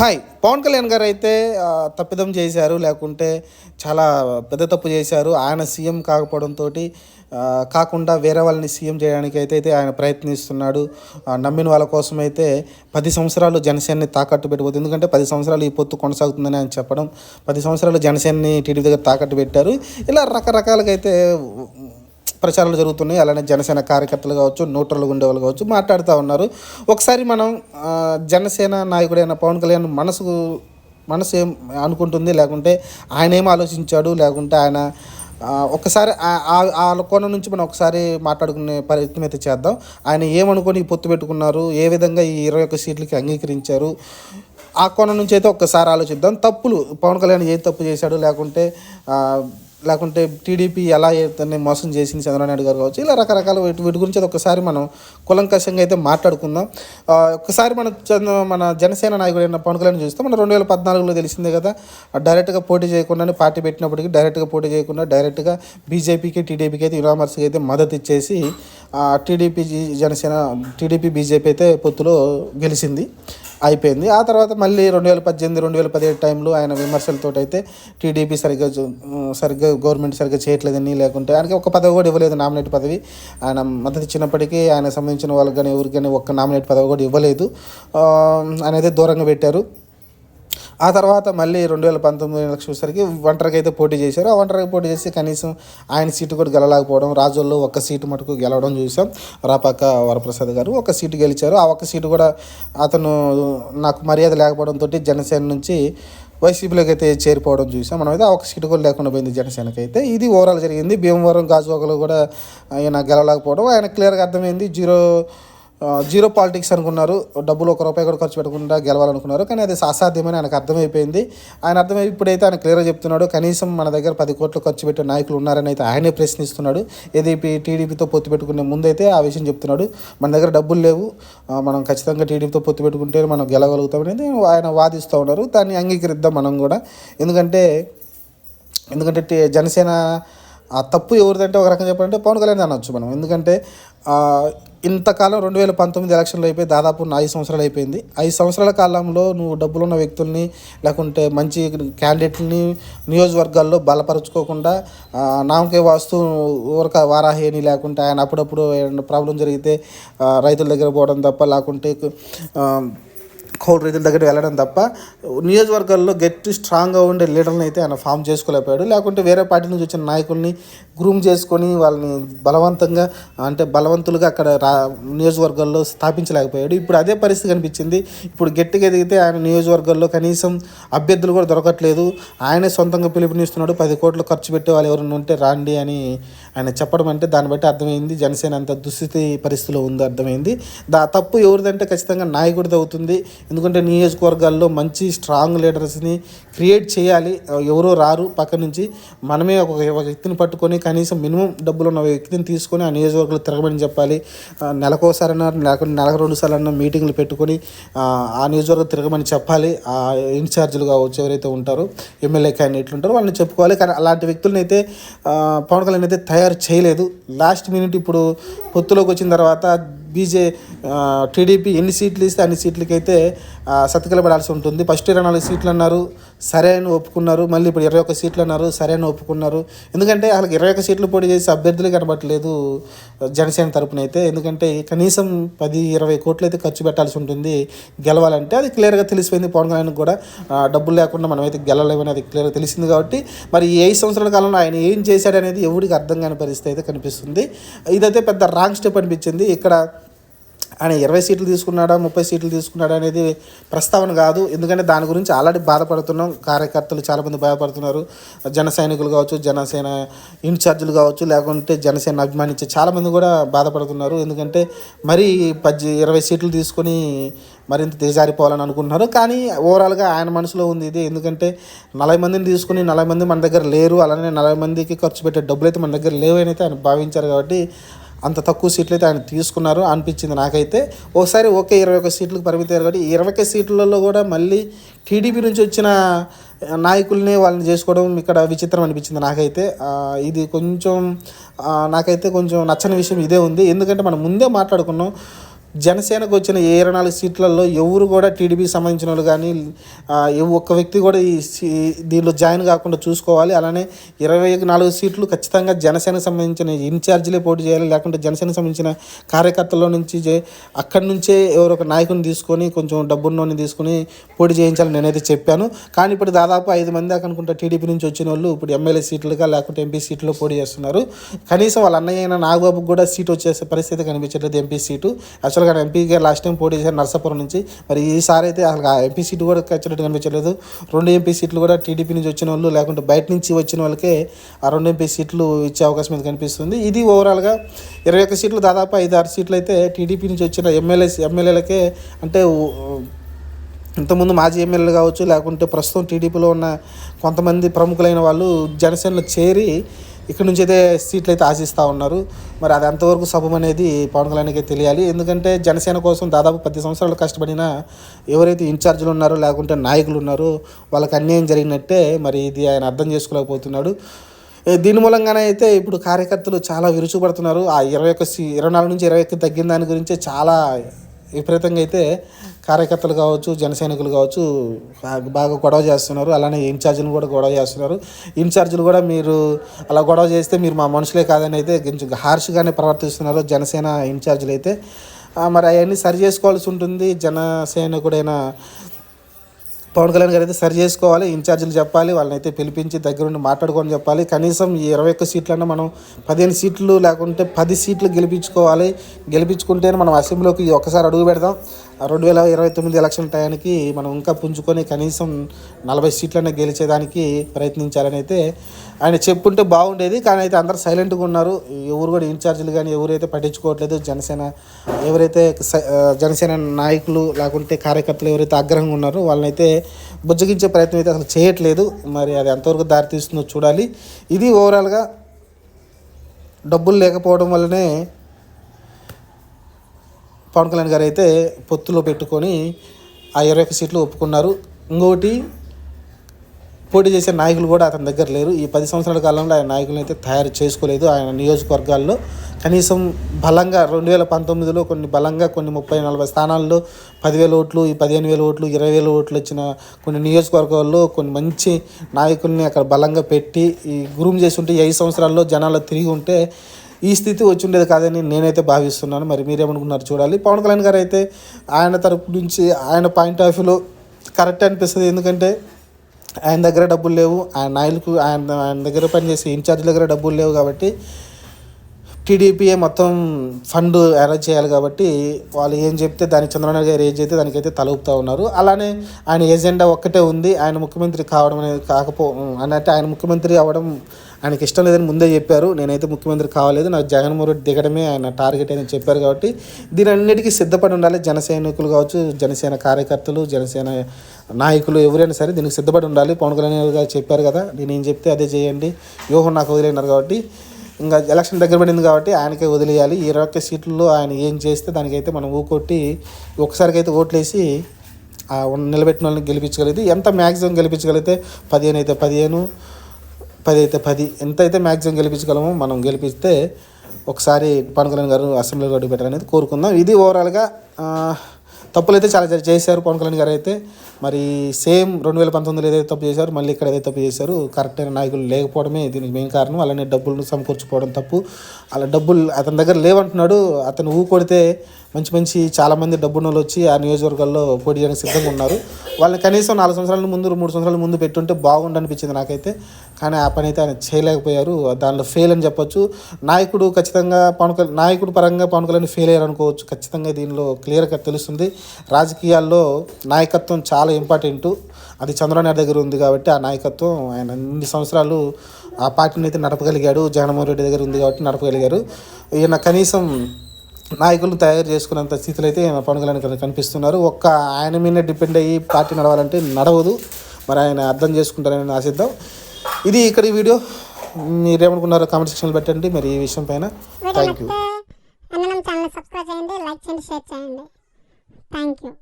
Hi. Pawan Kalyan గారు అయితే తప్పిదం చేశారు లేకుంటే చాలా పెద్ద తప్పు చేశారు. ఆయన సీఎం కాకపోవడంతో కాకుండా వేరే వాళ్ళని సీఎం చేయడానికి అయితే అయితే ఆయన ప్రయత్నిస్తున్నాడు. నమ్మిన వాళ్ళ కోసం అయితే పది సంవత్సరాలు జనసేనని తాకట్టు పెట్టబోతుంది ఎందుకంటే పది సంవత్సరాలు ఈ పొత్తు కొనసాగుతుందని ఆయన చెప్పడం పది సంవత్సరాలు జనసేనని టీడీపీ దగ్గర తాకట్టు పెట్టారు. ఇలా రకరకాలుగా అయితే ప్రచారాలు జరుగుతున్నాయి. అలానే జనసేన కార్యకర్తలు కావచ్చు న్యూట్రల్గా ఉండేవాళ్ళు కావచ్చు మాట్లాడుతూ ఉన్నారు. ఒకసారి మనం జనసేన నాయకుడైన పవన్ కళ్యాణ్ మనసుకు మనసు ఏం అనుకుంటుంది? లేకుంటే ఆయన ఏం ఆలోచించాడు? లేకుంటే ఆయన ఒకసారి ఆ- కోణం నుంచి మనం ఒకసారి మాట్లాడుకునే ప్రయత్నం అయితే చేద్దాం. ఆయన ఏమనుకొని పొత్తు పెట్టుకున్నారు? ఏ విధంగా ఈ ఇరవై ఒక్క సీట్లకి అంగీకరించారు? ఆ కోణం నుంచి అయితే ఒక్కసారి ఆలోచిద్దాం. తప్పులు పవన్ కళ్యాణ్ ఏ తప్పు చేశాడు? లేకుంటే లేకుంటే టీడీపీ ఎలా అయితే మోసం చేసింది చంద్రబాబు నాయుడు గారు కావచ్చు ఇలా రకరకాల వీటి వీటి గురించి ఒకసారి మనం కులంకషంగా అయితే మాట్లాడుకుందాం. ఒకసారి మన చంద్ర మన జనసేన నాయకుడైన పవన్ కళ్యాణ్ చూస్తే మన రెండు వేల పద్నాలుగులో తెలిసిందే కదా డైరెక్ట్గా పోటీ చేయకుండానే పార్టీ పెట్టినప్పటికీ డైరెక్ట్గా పోటీ చేయకుండా డైరెక్ట్గా బీజేపీకి టీడీపీకి అయితే యునామర్స్కి అయితే మద్దతు ఇచ్చేసి టీడీపీ జీ- జనసేన టీడీపీ బీజేపీ అయితే పొత్తులో గెలిచింది. అయిపోయింది. ఆ తర్వాత మళ్ళీ రెండు వేల పద్దెనిమిది రెండు వేల పదిహేడు టైంలో ఆయన విమర్శలతో అయితే టీడీపీ సరిగ్గా సరిగ్గా గవర్నమెంట్ సరిగ్గా చేయట్లేదని లేకుంటే ఆయనకి ఒక పదవి కూడా ఇవ్వలేదు నామినేట్ పదవి. ఆయన మద్దతు ఇచ్చినప్పటికీ ఆయన సంబంధించిన వాళ్ళకి కానీ ఎవరికి కానీ ఒక్క నామినేట్ పదవి కూడా ఇవ్వలేదు. ఆ, ఆయన అయితే దూరంగా పెట్టారు. ఆ తర్వాత మళ్ళీ రెండు వేల పంతొమ్మిది ఎలక్షన్ వచ్చేసరికి ఒంటరిగా అయితే పోటీ చేశారు. ఆ ఒంటరికి పోటీ చేసి కనీసం ఆయన సీటు కూడా గెలలేకపోవడం రాజుల్లో ఒక్క సీటు మటుకు గెలవడం చూసాం. రాపాక వరప్రసాద్ గారు ఒక సీటు గెలిచారు. ఆ ఒక్క సీటు కూడా అతను నాకు మర్యాద లేకపోవడంతో జనసేన నుంచి వైసీపీలోకి అయితే చేరిపోవడం చూసాం. మనం అయితే ఒక సీటు కూడా లేకుండా పోయింది జనసేనకి అయితే ఇది ఓవరాల్ జరిగింది. భీమవరం గాజువాకలో కూడా ఆయన గెలవలేకపోవడం. ఆయన క్లియర్గా అర్థమైంది జీరో జీరో పాలిటిక్స్ అనుకున్నారు. డబ్బులు ఒక రూపాయి కూడా ఖర్చు పెట్టకుండా గెలవాలనుకున్నారు. కానీ అది అసాధ్యమని ఆయనకు అర్థమైపోయింది. ఆయన అర్థమై ఇప్పుడైతే ఆయన క్లియర్గా చెప్తున్నాడు. కనీసం మన దగ్గర పది కోట్లు ఖర్చు పెట్టే నాయకులు ఉన్నారని అయితే ఆయనే ప్రశ్నిస్తున్నాడు. ఏదీపీ టీడీపీతో పొత్తు పెట్టుకునే ముందైతే ఆ విషయం చెప్తున్నాడు. మన దగ్గర డబ్బులు లేవు. మనం ఖచ్చితంగా టీడీపీతో పొత్తు పెట్టుకుంటే మనం గెలవగలుగుతామనేది ఆయన వాదిస్తూ ఉన్నారు. దాన్ని అంగీకరిద్దాం మనం కూడా. ఎందుకంటే ఎందుకంటే జనసేన ఆ తప్పు ఎవరిదంటే ఒక రకంగా చెప్పాలంటే పవన్ కళ్యాణ్ అనొచ్చు మనం. ఎందుకంటే ఇంతకాలం రెండు వేల పంతొమ్మిది ఎలక్షన్లు అయిపోయి దాదాపు ఐదు సంవత్సరాలు అయిపోయింది. ఐదు సంవత్సరాల కాలంలో నువ్వు డబ్బులున్న వ్యక్తుల్ని లేకుంటే మంచి క్యాండిడేట్ని నియోజకవర్గాల్లో బలపరుచుకోకుండా నామకే వాస్తు ఊరక వారాహేని లేకుంటే ఆయన అప్పుడప్పుడు ఏదైనా ప్రాబ్లం జరిగితే రైతుల దగ్గర పోవడం తప్ప లేకుంటే కౌలు రైతుల దగ్గర వెళ్ళడం తప్ప నియోజకవర్గాల్లో గట్టి స్ట్రాంగ్గా ఉండే లీడర్ని అయితే ఆయన ఫామ్ చేసుకోలేకపోయాడు. లేకుంటే వేరే పార్టీ నుంచి వచ్చిన నాయకుల్ని గ్రూమ్ చేసుకొని వాళ్ళని బలవంతంగా అంటే బలవంతులుగా అక్కడ రా నియోజకవర్గాల్లో స్థాపించలేకపోయాడు. ఇప్పుడు అదే పరిస్థితి కనిపించింది. ఇప్పుడు గట్టిగా ఎదిగితే ఆయన నియోజకవర్గాల్లో కనీసం అభ్యర్థులు కూడా దొరకట్లేదు. ఆయనే సొంతంగా పిలుపునిస్తున్నాడు. పది కోట్లు ఖర్చు పెట్టే వాళ్ళు ఎవరైనా ఉంటే రాండి అని ఆయన చెప్పడం అంటే దాన్ని బట్టి అర్థమైంది. జనసేన అంత దుస్థితి పరిస్థితిలో ఉందో అర్థమైంది. దా తప్పు ఎవరిదంటే ఖచ్చితంగా నాయకుడిది అవుతుంది. ఎందుకంటే నియోజకవర్గాల్లో మంచి స్ట్రాంగ్ లీడర్స్ని క్రియేట్ చేయాలి. ఎవరో రారు పక్క నుంచి. మనమే ఒక వ్యక్తిని పట్టుకొని కనీసం మినిమం డబ్బులు ఉన్న వ్యక్తిని తీసుకొని ఆ నియోజకవర్గాలు తిరగమని చెప్పాలి. నెలకోసారైనా నెలకు లేకుంటే నెలకు రెండు సార్లు మీటింగ్లు పెట్టుకొని ఆ, నియోజకవర్గం తిరగమని చెప్పాలి. ఆ ఇన్ఛార్జీలుగా వచ్చి ఎవరైతే ఉంటారో ఎమ్మెల్యే క్యాండిడేట్లు ఉంటారో వాళ్ళని చెప్పుకోవాలి. కానీ అలాంటి వ్యక్తులను అయితే పవన్ కళ్యాణ్ అయితే తయారు చేయలేదు. లాస్ట్ మినిట్ ఇప్పుడు పొత్తులోకి వచ్చిన తర్వాత బీజే టీడీపీ ఎన్ని సీట్లు ఇస్తే అన్ని సీట్లకైతే ఆ, సతికిలబడాల్సి ఉంటుంది. ఫస్ట్ ఇరవై నాలుగు సీట్లు అన్నారు సరే అని ఒప్పుకున్నారు. మళ్ళీ ఇప్పుడు ఇరవై ఒక్క సీట్లు అన్నారు సరే అని ఒప్పుకున్నారు. ఎందుకంటే వాళ్ళకి ఇరవై ఒక్క సీట్లు పోటీ చేసి అభ్యర్థులు కనబట్టలేదు జనసేన తరపున అయితే ఎందుకంటే కనీసం పది ఇరవై కోట్లు అయితే ఖర్చు పెట్టాల్సి ఉంటుంది. గెలవాలంటే అది క్లియర్గా తెలిసిపోయింది పవన్ కళ్యాణ్ కూడా. డబ్బులు లేకుండా మనమైతే గెలవలేమని అది క్లియర్గా తెలిసింది కాబట్టి మరి ఈ ఐదు సంవత్సరాల కాలంలో ఆయన ఏం చేశాడనేది ఎవరికి అర్థం కాని పరిస్థితి అయితే కనిపిస్తుంది. ఇదైతే పెద్ద రాంగ్ స్టెప్ అనిపించింది. ఇక్కడ ఆయన ఇరవై సీట్లు తీసుకున్నాడా ముప్పై సీట్లు తీసుకున్నాడా అనేది ప్రస్తావన కాదు. ఎందుకంటే దాని గురించి ఆల్రెడీ బాధపడుతున్నాం. కార్యకర్తలు చాలామంది బాధపడుతున్నారు జన సైనికులు కావచ్చు జనసేన ఇన్ఛార్జీలు కావచ్చు లేకుంటే జనసేన అభిమానించే చాలామంది కూడా బాధపడుతున్నారు. ఎందుకంటే మరి పద్ది ఇరవై సీట్లు తీసుకొని మరింత దిగజారిపోవాలని అనుకుంటున్నారు. కానీ ఓవరాల్గా ఆయన మనసులో ఉంది ఇది. ఎందుకంటే నలభై మందిని తీసుకుని నలభై మంది మన దగ్గర లేరు. అలానే నలభై మందికి ఖర్చు పెట్టే డబ్బులు అయితే మన దగ్గర లేవని అయితే ఆయన భావించారు కాబట్టి అంత తక్కువ సీట్లు అయితే ఆయన తీసుకున్నారు. అనిపించింది నాకైతే. ఒకసారి ఓకే ఇరవై ఒక్క సీట్లకు పరిమితారు కాబట్టి ఇరవై ఒక్క సీట్లలో కూడా మళ్ళీ టీడీపీ నుంచి వచ్చిన నాయకుల్ని వాళ్ళని చేసుకోవడం ఇక్కడ విచిత్రం అనిపించింది నాకైతే. ఇది కొంచెం నాకైతే కొంచెం నచ్చని విషయం ఇదే ఉంది. ఎందుకంటే మనం ముందే మాట్లాడుకున్నాం. జనసేనకు వచ్చిన ఏ ఇరవై నాలుగు సీట్లలో ఎవరు కూడా టీడీపీకి సంబంధించిన వాళ్ళు కానీ ఒక్క వ్యక్తి కూడా ఈ సీ- దీనిలో జాయిన్ కాకుండా చూసుకోవాలి. అలానే ఇరవై నాలుగు సీట్లు ఖచ్చితంగా జనసేనకు సంబంధించిన ఇన్ఛార్జీలే పోటీ చేయాలి. లేకుంటే జనసేనకు సంబంధించిన కార్యకర్తల నుంచి అక్కడి నుంచే ఎవరో ఒక నాయకుని తీసుకొని కొంచెం డబ్బున్నోని తీసుకొని పోటీ చేయించాలని నేనైతే చెప్పాను. కానీ ఇప్పుడు దాదాపు ఐదు మంది దాకా అనుకుంటా టీడీపీ నుంచి వచ్చిన వాళ్ళు ఇప్పుడు ఎమ్మెల్యే సీట్లుగా లేకుంటే ఎంపీ సీట్లో పోటీ చేస్తున్నారు. కనీసం వాళ్ళ అన్నయ్య అయిన నాగబాబుకు కూడా సీట్ వచ్చేసే పరిస్థితి కనిపించట్లేదు ఎంపీ సీటు. యాక్చువల్గా ఎంపీగా లాస్ట్ టైం పోటీ చేశారు నర్సాపురం నుంచి. మరి ఈసారి అయితే అసలు ఆ ఎంపీ సీటు కూడా వచ్చేటట్టు కనిపించలేదు. రెండు ఎంపీ సీట్లు కూడా టీడీపీ నుంచి వచ్చిన వాళ్ళు లేకుంటే బయట నుంచి వచ్చిన వాళ్ళకే ఆ రెండు ఎంపీ సీట్లు ఇచ్చే అవకాశం అయితే కనిపిస్తుంది. ఇది ఓవరాల్గా ఇరవై ఒక్క సీట్లు దాదాపు ఐదు ఆరు సీట్లు అయితే టీడీపీ నుంచి వచ్చిన ఎమ్మెల్యే ఎమ్మెల్యేలకే అంటే ఇంతకుముందు మాజీ ఎమ్మెల్యేలు కావచ్చు లేకుంటే ప్రస్తుతం టీడీపీలో ఉన్న కొంతమంది ప్రముఖులైన వాళ్ళు జనసేనలో చేరి ఇక్కడ నుంచి అయితే సీట్లు అయితే ఆశిస్తూ ఉన్నారు. మరి అది ఎంతవరకు సబం అనేది పవన్ కళ్యాణ్కి తెలియాలి. ఎందుకంటే జనసేన కోసం దాదాపు పది సంవత్సరాలు కష్టపడిన ఎవరైతే ఇన్ఛార్జీలు ఉన్నారో లేకుంటే నాయకులు ఉన్నారో వాళ్ళకి అన్యాయం జరిగినట్టే మరి ఇది ఆయన అర్థం చేసుకోలేకపోతున్నాడు. దీని మూలంగానే అయితే ఇప్పుడు కార్యకర్తలు చాలా విరుచుపడుతున్నారు ఆ ఇరవై ఒక్క సీ ఇరవై నాలుగు నుంచి ఇరవై ఒక్క తగ్గిన దాని గురించే చాలా విపరీతంగా అయితే కార్యకర్తలు కావచ్చు జనసైనికులు కావచ్చు బాగా గొడవ చేస్తున్నారు. అలానే ఇన్ఛార్జీలు కూడా గొడవ చేస్తున్నారు. ఇన్ఛార్జీలు కూడా మీరు అలా గొడవ చేస్తే మీరు మా మనుషులే కాదని అయితే కొంచెం హార్ష్గానే ప్రవర్తిస్తున్నారు జనసేన ఇన్ఛార్జీలు అయితే. మరి అవన్నీ సరి చేసుకోవాల్సి ఉంటుంది. జనసేనకుడైన పవన్ కళ్యాణ్ గారు అయితే సరి చేసుకోవాలి ఇన్ఛార్జీలు చెప్పాలి వాళ్ళని అయితే పిలిపించి దగ్గరుండి మాట్లాడుకొని చెప్పాలి. కనీసం ఈ ఇరవై ఒక్క సీట్లన్నా మనం పదిహేను సీట్లు లేకుంటే పది సీట్లు గెలిపించుకోవాలి. గెలిపించుకుంటేనే మనం అసెంబ్లీలోకి ఒక్కసారి అడుగు పెడదాం. ఆ రెండు వేల ఇరవై తొమ్మిది ఎలక్షన్ టయానికి మనం ఇంకా పుంజుకొని కనీసం నలభై సీట్లన్నా గెలిచేదానికి ప్రయత్నించాలని అయితే ఆయన చెప్పుంటే బాగుండేది. కానీ అయితే అందరు సైలెంట్గా ఉన్నారు. ఎవరు కూడా ఇన్ఛార్జీలు కానీ ఎవరైతే పట్టించుకోవట్లేదు జనసేన ఎవరైతే స- జనసేన నాయకులు లేకుంటే కార్యకర్తలు ఎవరైతే ఆగ్రహంగా ఉన్నారో వాళ్ళనైతే బుజ్జగించే ప్రయత్నం అయితే అసలు చేయట్లేదు. మరి అది ఎంతవరకు దారితీస్తుందో చూడాలి. ఇది ఓవరాల్గా డబ్బులు లేకపోవడం వల్లనే పవన్ కళ్యాణ్ గారు అయితే పొత్తులో పెట్టుకొని ఆ ఇరవై ఒక్క సీట్లు ఒప్పుకున్నారు. ఇంకోటి పోటీ చేసే నాయకులు కూడా అతని దగ్గర లేరు. ఈ పది సంవత్సరాల కాలంలో ఆయన నాయకులను అయితే తయారు చేసుకోలేదు. ఆయన నియోజకవర్గాల్లో కనీసం బలంగా రెండు వేల పంతొమ్మిదిలో కొన్ని బలంగా కొన్ని ముప్పై నలభై స్థానాల్లో పదివేల ఓట్లు ఈ పదిహేను వేల ఓట్లు ఇరవై వేల ఓట్లు వచ్చిన కొన్ని నియోజకవర్గాల్లో కొన్ని మంచి నాయకుల్ని అక్కడ బలంగా పెట్టి ఈ గ్రూమ్ చేసి ఉంటే ఐదు సంవత్సరాల్లో జనాలు తిరిగి ఉంటే ఈ స్థితి వచ్చి ఉండేది కాదని నేనైతే భావిస్తున్నాను. మరి మీరేమనుకున్నారు చూడాలి. పవన్ కళ్యాణ్ గారు అయితే ఆయన తరపు నుంచి ఆయన పాయింట్ ఆఫ్ వ్యూలో కరెక్ట్ అనిపిస్తుంది. ఎందుకంటే ఆయన దగ్గర డబ్బులు లేవు ఆయన నాయకులకు ఆయన ఆయన దగ్గర పనిచేసే ఇన్ఛార్జ్ దగ్గర డబ్బులు లేవు కాబట్టి టీడీపీఏ మొత్తం ఫండ్ అరేంజ్ చేయాలి కాబట్టి వాళ్ళు ఏం చెప్తే దానికి చంద్రబాబు గారు ఏం చెప్తే దానికైతే తల ఊపుతా ఉన్నారు. అలానే ఆయన ఎజెండా ఒక్కటే ఉంది. ఆయన ముఖ్యమంత్రి కావడం అనేది కాకపో అంటే ఆయన ముఖ్యమంత్రి అవ్వడం ఆయనకి ఇష్టం లేదని ముందే చెప్పారు. నేనైతే ముఖ్యమంత్రి కావలేదు. నాకు జగన్మోహన్ రెడ్డి దిగడమే ఆయన టార్గెట్ అని చెప్పారు కాబట్టి దీని అన్నిటికీ సిద్ధపడి ఉండాలి. జనసైనికులు కావచ్చు జనసేన కార్యకర్తలు జనసేన నాయకులు ఎవరైనా సరే దీనికి సిద్ధపడి ఉండాలి. పవన్ కళ్యాణ్ గారు చెప్పారు కదా నేను ఏం చెప్తే అదే చేయండి. వ్యూహం నాకు వదిలేనారు కాబట్టి ఇంకా ఎలక్షన్ దగ్గర పడింది కాబట్టి ఆయనకే వదిలేయాలి. ఈ ఇరవై ఒక్క సీట్లలో ఆయన ఏం చేస్తే దానికైతే మనం ఊకొట్టి ఒకసారికైతే ఓట్లేసి ఆ నిలబెట్టిన వాళ్ళని గెలిపించగలిగితే ఎంత మ్యాక్సిమం గెలిపించగలిగితే పదిహేను అయితే పదిహేను పది అయితే పది ఎంత అయితే మ్యాక్సిమం గెలిపించగలమో మనం గెలిపిస్తే ఒకసారి పవన్ కళ్యాణ్ గారు అసెంబ్లీలో అడుగు పెట్టారనేది కోరుకుందాం. ఇది ఓవరాల్గా తప్పులు తప్పులైతే చాలా చేశారు పవన్ కళ్యాణ్ గారు అయితే. మరి సేమ్ రెండు వేల పంతొమ్మిదిలో ఏదైతే తప్పు చేశారు మళ్ళీ ఇక్కడ ఏదైతే తప్పు చేశారు కరెక్ట్ అయిన నాయకులు లేకపోవడమే దీనికి మెయిన్ కారణం. అలానే డబ్బులను సమకూర్చుకోవడం తప్పు. అలా డబ్బులు అతని దగ్గర లేవంటున్నాడు. అతను ఊ కొడితే మంచి మంచి చాలామంది డబ్బున్నోళ్ళు వచ్చి ఆ నియోజకవర్గాల్లో పోటీ చేయడానికి సిద్ధంగా ఉన్నారు. వాళ్ళని కనీసం నాలుగు సంవత్సరాల ముందు మూడు సంవత్సరాల ముందు పెట్టుంటే బాగుండనిపించింది నాకైతే. కానీ ఆ పని అయితే ఆయన చేయలేకపోయారు. దానిలో ఫెయిల్ అని చెప్పొచ్చు. నాయకుడు ఖచ్చితంగా పవన్ కళ్యాణ్ నాయకుడు పరంగా పవన్ కళ్యాణ్ ఫెయిల్ అయ్యారు అనుకోవచ్చు ఖచ్చితంగా దీనిలో క్లియర్గా తెలుస్తుంది. రాజకీయాల్లో నాయకత్వం చాలా ఇంపార్టెంట్ అది చంద్రబాబు నాయుడు దగ్గర ఉంది కాబట్టి ఆ నాయకత్వం ఆయన ఇన్ని సంవత్సరాలు ఆ పార్టీని అయితే నడపగలిగాడు. జగన్మోహన్ రెడ్డి దగ్గర ఉంది కాబట్టి నడపగలిగారు. ఈయన కనీసం నాయకులను తయారు చేసుకున్నంత స్థితిలో అయితే పవన్ కళ్యాణ్ కనిపిస్తున్నారు. ఒక్క ఆయన మీద డిపెండ్ అయ్యి పార్టీ నడవాలంటే నడవదు. మరి ఆయన అర్థం చేసుకుంటారని ఆశిద్దాం. ఇది ఇక్కడ ఈ వీడియో. మీరేమనుకున్నారో కామెంట్ సెక్షన్లో పెట్టండి. మరి ఈ విషయం పైన. థ్యాంక్ యూ నచ్చితే అన్ననం ఛానల్ సబ్స్క్రైబ్ చేయండి లైక్ చేయండి షేర్ చేయండి. Thank you